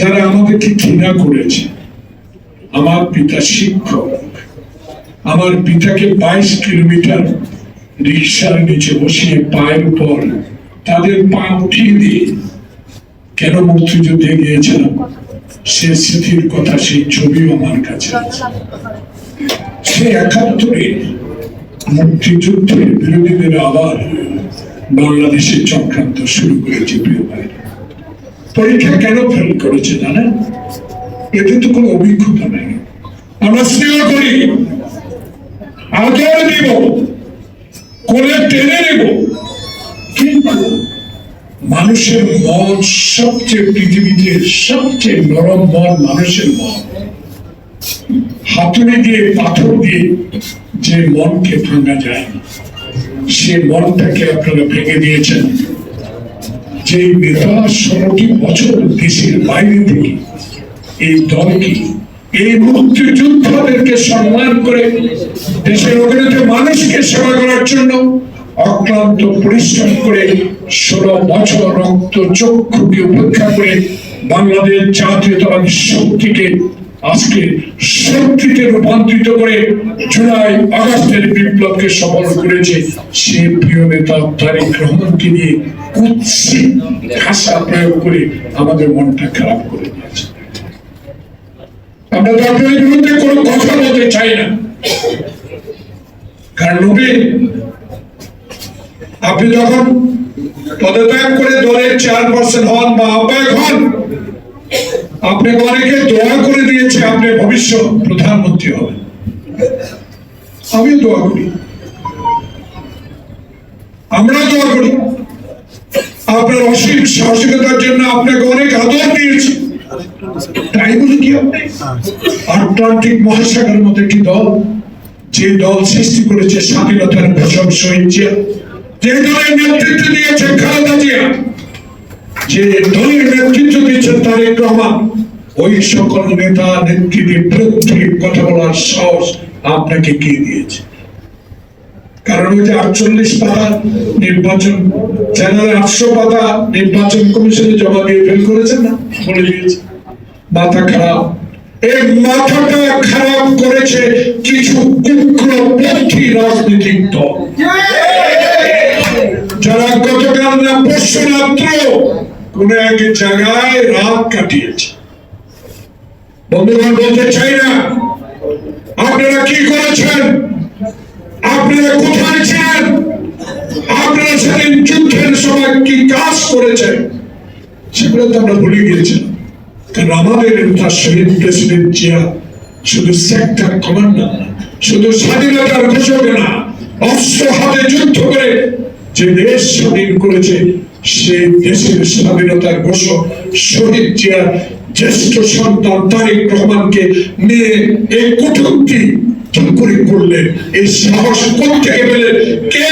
যারা আমাদেরকে ঘৃণা করেছে, আমার পিতা শিক্ষক, আমার পিতাকে বাইশ কিলোমিটার রিক্সার নিচে বসিয়ে পায়ের উপর তাদের পা উঠিয়ে দিয়ে কেন মুক্তিযুদ্ধে গিয়েছিলাম? সে স্মৃতির কথা, সেই ছবিও আমার কাছে সে একাত্তরে মুক্তিযুদ্ধের বিরোধীদের আবার বাংলাদেশের চক্রান্ত শুরু করেছে, প্রিয় ভাই পরীক্ষা কেন ফেল করেছে জানেন? এতে তো কোনো অভিজ্ঞতা নেই। আমরা স্নেহ করি। আদর দিব। কোলে টেনে নেব। কিন্তু মানুষের মন সবচেয়ে পৃথিবীতে সবচেয়ে নরম মন মানুষের মন। হাতুড়ি দিয়ে, পাথর দিয়ে যে মনকে ভাঙা যায়, সে মনটাকে আপনারা ভেঙে দিয়েছেন। যে নেতা ষোলোটি বছর দেশের বাইরে থেকে এই দলকে, এই মুক্তিযোদ্ধাদেরকে সম্মান করে দেশের মানুষকে সেবা করার জন্য অক্লান্ত পরিশ্রম করে ষোলো বছর রক্ত চক্ষুকে উপেক্ষা করে বাংলাদেশ জাতীয়তাবাদী শক্তিকে আজকে শক্তিতে রূপান্তরিত করে জুলাই আগস্টের বিপ্লবকে সফল করেছে সে প্রিয় নেতা তারেক রহমানকে নিয়ে কুৎসিত ভাষা প্রয়োগ করে আমাদের মনটা খারাপ করে দিয়েছে। আমরা তো আপনাদের বিরুদ্ধে কোনো কথা বলতে চাই না। কারণ নবীন আপনি যখন পদত্যাগ করে দলের চেয়ারপারসন হন বা আহ্বায়ক হন আপনাকে অনেকে দোয়া করে দিয়েছে, আপনি ভবিষ্যৎ প্রধানমন্ত্রী হবেন। আমিও দোয়া করি। আমরা দোয়া করি। আপনার অসীম সাহসিকতার জন্য আপনাকে অনেক আদর দিয়েছি। তাই বলে কি আপনি? আটলান্টিক মহাসাগরের মতো একটি দল, যে দল সৃষ্টি করেছে স্বাধীনতার ঘোষক শহীদ যে দলের নেতৃত্ব দিয়েছে খালেদা জিয়া। যে দলের নেতৃত্ব দিয়েছেন তারেক রহমান, ওই সকল নেতা নেত্রীদের বিরুদ্ধে কথা বলার সাহস আপনাকে কে দিয়েছে? কারণ ওই যে আটচল্লিশ পাতা নির্বাচন চ্যানেলে আটশো পাতা নির্বাচন কমিশনে জমা দিয়ে ফেল করেছেন না? বলে দিয়েছে। মাথা খারাপ। এই মাথাটা খারাপ করেছে কিছু উগ্রপন্থী রাজনৈতিক দল। যারা গতকাল না পরশু রাত্র কোন এক জায়গায় রাত কাটিয়েছে। বন্ধুগণ, বলতে চাই না। আপনারা কি করেছেন? আপনারা কোথায় ছিলেন আপনারা সেদিন যুদ্ধের সময় কি কাজ করেছেন? সেগুলো তো আমরা ভুলে গিয়েছিলাম। কারণ আমাদের নেতা শহীদ প্রেসিডেন্ট জিয়া শুধু সেক্টর কমান্ডার শুধু স্বাধীনতার ঘোষক না, অস্ত্র হাতে যুদ্ধ করে যে দেশ স্বাধীন করেছে সেই শহীদ জিয়ার জ্যেষ্ঠ সন্তান রহমানকে নিয়ে এই করে করলেন এই সাহস কোথা থেকে পেলেন কে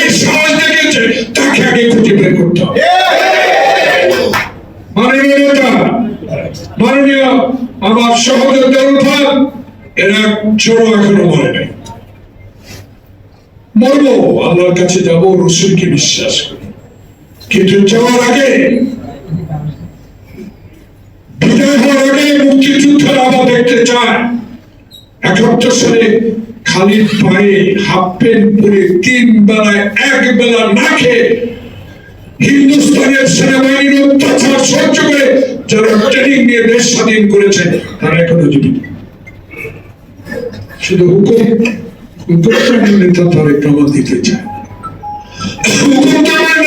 এই সাহস দেখেছে তাকে আগে খুঁজে বের করতে হবে। মাননীয় নেতা, মাননীয় আমার সহযোগিতা উঠান, এরা চোর এখনও মরে নাই। মরবো, আল্লাহর কাছে যাব, রসুলকে বিশ্বাস করি। কিন্তু যাওয়ার আগে, বিদায় হওয়ার আগে দেখতে চায়। সালে খালি পায়ে হাফ প্যান্ট পরে তিন বেলায় এক বেলা না খেয়ে হিন্দুস্তানের সেনাবাহিনীর অত্যাচার সহ্য করে যারা ট্রেনিং নিয়ে দেশ স্বাধীন করেছে, তারা এখনও জীবিত। শুধু হুকুম দিতে চায়।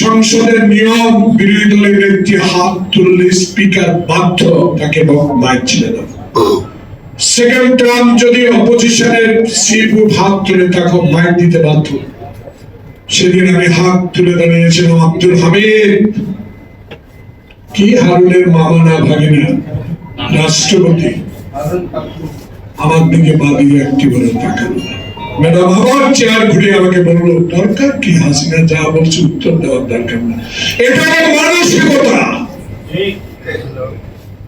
সংসদের নিয়ম বিরোধী দলের হাত তুললে স্পিকার বাধ্য তাকে সেকেন্ড টার্ম যদি অপোজিশনের সিপু হাত তুলে তাকে দিতে বাধ্য, সেদিন আমি হাত তুলে দাঁড়িয়েছিলাম আব্দুল হামিদ। কি হারুনের মামা না ভাগিনা, রাষ্ট্রপতি। আমার দিকে বাদিয়ে একটি বলে ম্যাডাম আবার চেয়ার ঘুরে আমাকে বলল দরকার কি হাসিনা যা বলছে উত্তর দেওয়ার দরকার না এটা মানসিকতা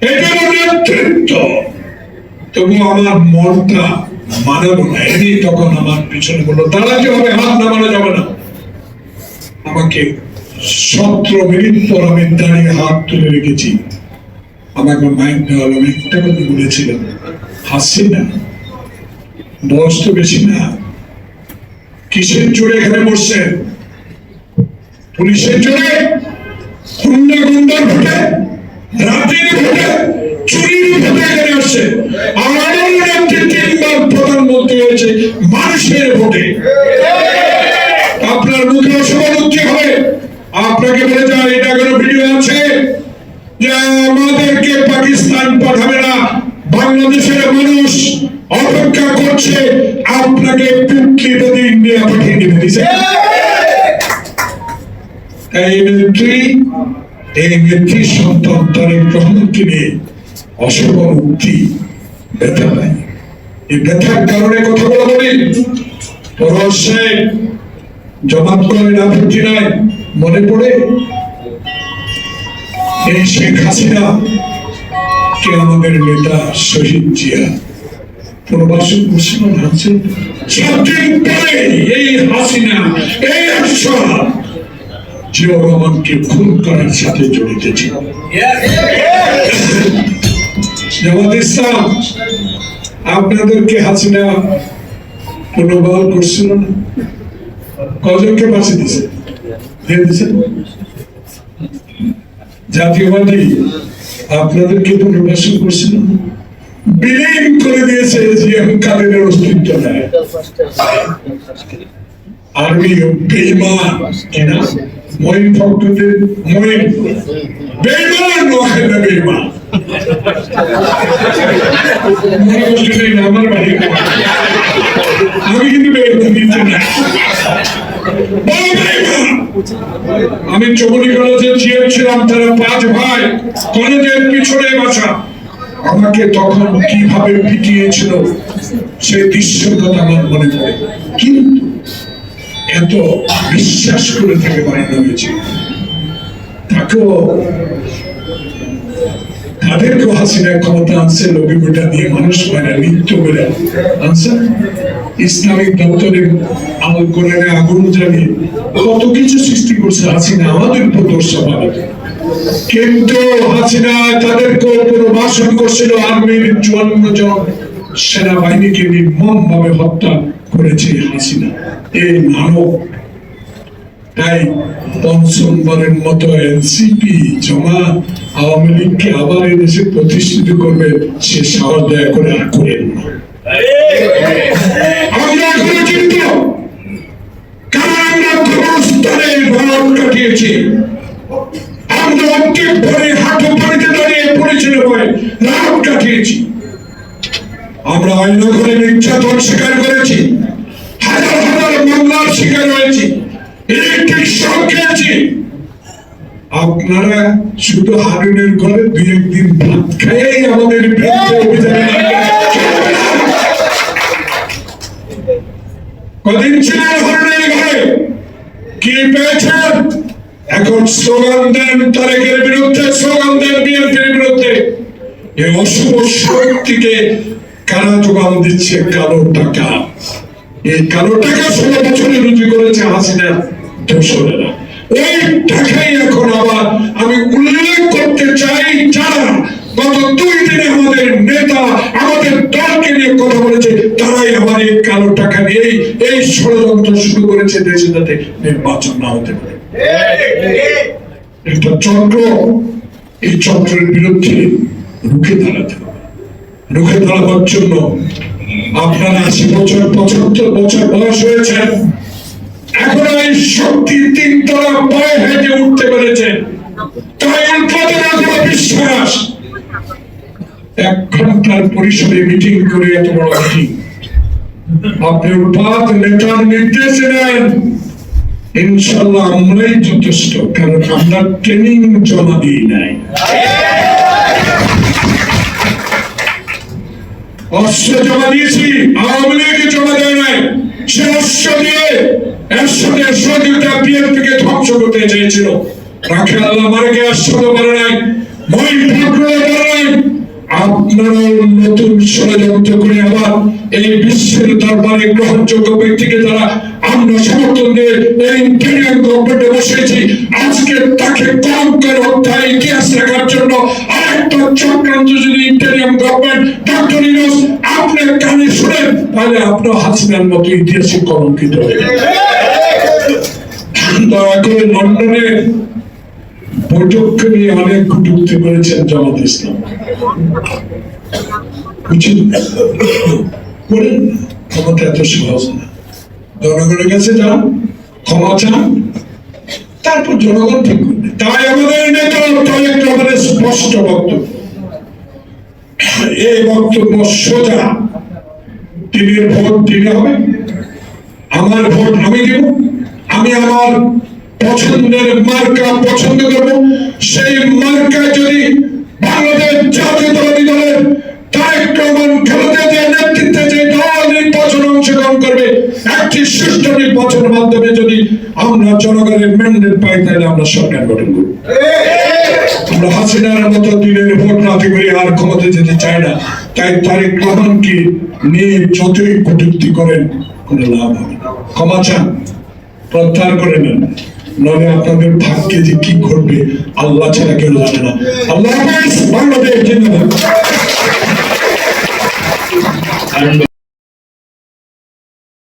এটা নেতৃত্ব তবু আমার মনটা মানাবো না এমনি তখন আমার পিছনে বলল হবে হাত নামানো যাবে না আমাকে সতেরো মিনিট পর আমি দাঁড়িয়ে হাত তুলে রেখেছি আমাকে মাইন্ড দেওয়া আমি একটা কথা বলেছিলাম হাসি না বয়স বেশি না। কিসের জোরে এখানে বসছেন? পুলিশের জোরে? গুন্ডার ভোটে? ভোটে? চুরির ভোটে এখানে আসছে। আমাদের রাজ্যে তিনবার প্রধানমন্ত্রী হয়েছে মানুষের ভোটে। আপনার মুখে অসমানুচ্ছি হবে। আপনাকে বলে যায় এটা কোনো ভিডিও আছে? যে আমাদেরকে পাকিস্তান পাঠাবে না, বাংলাদেশের মানুষ অপেক্ষা করছে, আপনাকে ইন্ডিয়া পাঠিয়ে দেবে, দিছে। এই এই সন্তান উক্তি ব্যথা পায়। এই ব্যথার কারণে কথাগুলো বলি রহস্যে করেন আপত্তি নাই মনে পড়ে, এই শেখ হাসিনা কে আমাদের নেতা শহীদ জিয়া। এই হাসিনা, এই আশা। জিয়া রহমানকে খুন করার সাথে আপনাদেরকে করছিল না। কজনকে বাঁচি দিছে দিয়ে দিছে জাতীয়বাদী, আপনাদেরকে পুনর্বাসন করছিল না? বিলীন করে দিয়েছে অস্তিত্ব নেয় আমার বাড়ি। আমি কিন্তু আমি চমনি কলেজে জিএম ছিলাম, তারা পাঁচ ভাই, কলেজের পিছনে বাসা। আমাকে তখন কীভাবে পিটিয়েছিল সেই দৃশ্যের কথা আমার মনে পড়ে। কিন্তু এত বিশ্বাস করে তাকে বানানো হয়েছে। তাকেও তাদেরকেও হাসিনা ক্ষমতা আনছে লবিগুটা দিয়ে মানুষ মানে নৃত্য করে আনছে। ইসলামিক দপ্তরে আমল করে আগুন জ্বালিয়ে কত কিছু সৃষ্টি করছে হাসিনা, আমাদের দোষ চাপাবে কিন্তু হাসিনা তাদেরকে পুনর্বাসন করছিল আর্মির চুয়ান্ন জন সেনাবাহিনীকে নির্মম ভাবে হত্যা করেছে হাসিনা। এই মানব। তাই পঞ্চমবারের মতো এনসিপি জমা আওয়ামী লীগকে আবার এদেশে প্রতিষ্ঠিত করবে, সে সাহস দয়া করে আর করেন না। আমরা কাটিয়েছি? ভরে হাঁটু পানিতে দাঁড়িয়ে পড়েছিল বলে রাত কাটিয়েছি আমরা অন্য ঘরে নির্যাতন স্বীকার করেছি। হাজার হাজার মামলার শিকার হয়েছি। ইলেকট্রিক শক খেয়েছি। আপনারা শুধু হারুনের ঘরে দুই একদিন ভাত খাইয়েই আমাদের কদিন ছিলেন হারুনের ঘরে? কি পেয়েছেন? এখন স্লোগান দেন তারেকের বিরুদ্ধে, স্লোগান দেন বিএনপির বিরুদ্ধে। এই অশুভ শক্তিকে কারা যোগান দিচ্ছে? কালো টাকা। এই কালো টাকা ষোলো বছরে রুজু করেছে হাসিনার দোসরেরা। ওই টাকাই এখন আবার আমি উল্লেখ করতে চাই, যারা গত দুই দিনে আমাদের নেতা, আমাদের দলকে নিয়ে কথা বলেছে, তারাই আমার এই কালো টাকা নিয়েই এই ষড়যন্ত্র শুরু করেছে দেশে যাতে নির্বাচন না হতে পারে। একটা চক্র, এই চক্রের বিরুদ্ধে রুখে দাঁড়াতে হবে। রুখে দাঁড়াবার জন্য আপনারা আশি বছর, পঁচাত্তর বছর বয়স হয়েছেন। এখন এই শক্তি তিন তলা পায়ে হেঁটে উঠতে পেরেছেন। বিশ্বাস এক ঘণ্টার পরিসরে মিটিং করে এত বড় মিটিং। আপনি উৎপাদ নেতার নির্দেশ নেন ইনশাল্লাহ আমরাই যথেষ্ট, কারণ আমরা ট্রেনিং জমা দিই নাই। অস্ত্র জমা দিয়েছি, আওয়ামী লীগ জমা দেয় নাই। সে অস্ত্র দিয়ে এর সাথে সহযোগিতা বিএনপিকে ধ্বংস করতে চেয়েছিল। তাকে আল্লাহ মার্গে আশ্রদ করে নাই। মই ঠাকুর করে নাই আপনারাও নতুন ষড়যন্ত্র করে আবার এই বিশ্বের দরবারে গ্রহণযোগ্য ব্যক্তিকে যারা আমরা সমর্থন দিয়ে গভর্নমেন্টে বসেছি আজকে তাকে কম হত্যা ইতিহাস রাখার জন্য আরেকটা চক্রান্ত যদি ইন্টারিয়াম গভর্নমেন্ট, ডক্টর ইউনুস আপনি কানে শুনেন, তাহলে আপনার হাসিনার মতো ইতিহাসে কলঙ্কিত হয়ে। দয়া করে লন্ডনে বৈঠককে নিয়ে অনেক কটুক্তি করেছেন জামাত ইসলাম। করেন, ক্ষমতা এত সহজ না। জনগণের কাছে যান, ক্ষমা চান, তারপর জনগণ ঠিক করবে। তাই আমাদের নেতা তারেক রহমানের স্পষ্ট বক্তব্য। এই বক্তব্য সোজা। টিভির ভোট দিতে হবে। আমার ভোট আমি দেব, আমি আমার পছন্দের মার্কা পছন্দ করব। সেই মার্কা যদি বাংলাদেশ জাতীয়তাবাদী দলের তারেক রহমান খেলাতে যে নেতৃত্বে যে দল নির্বাচন অংশগ্রহণ করবে, একটি সুষ্ঠু নির্বাচনের মাধ্যমে যদি আমরা জনগণের ম্যান্ডেট পাই, তাহলে আমরা সরকার গঠন করব। আমরা হাসিনার মতো দিনের ভোট রাতে করে আর ক্ষমতা যেতে চাই না। তাই তারেক রহমানকে নিয়ে যতই কটূক্তি করেন, কোনো লাভ হবে না। ক্ষমা চান, প্রত্যাহার করে নেন। নলে আপনাদের ভাগ্যে যে কি ঘটবে আল্লাহ ছাড়া কেউ জানে না। আল্লাহ বাংলাদেশ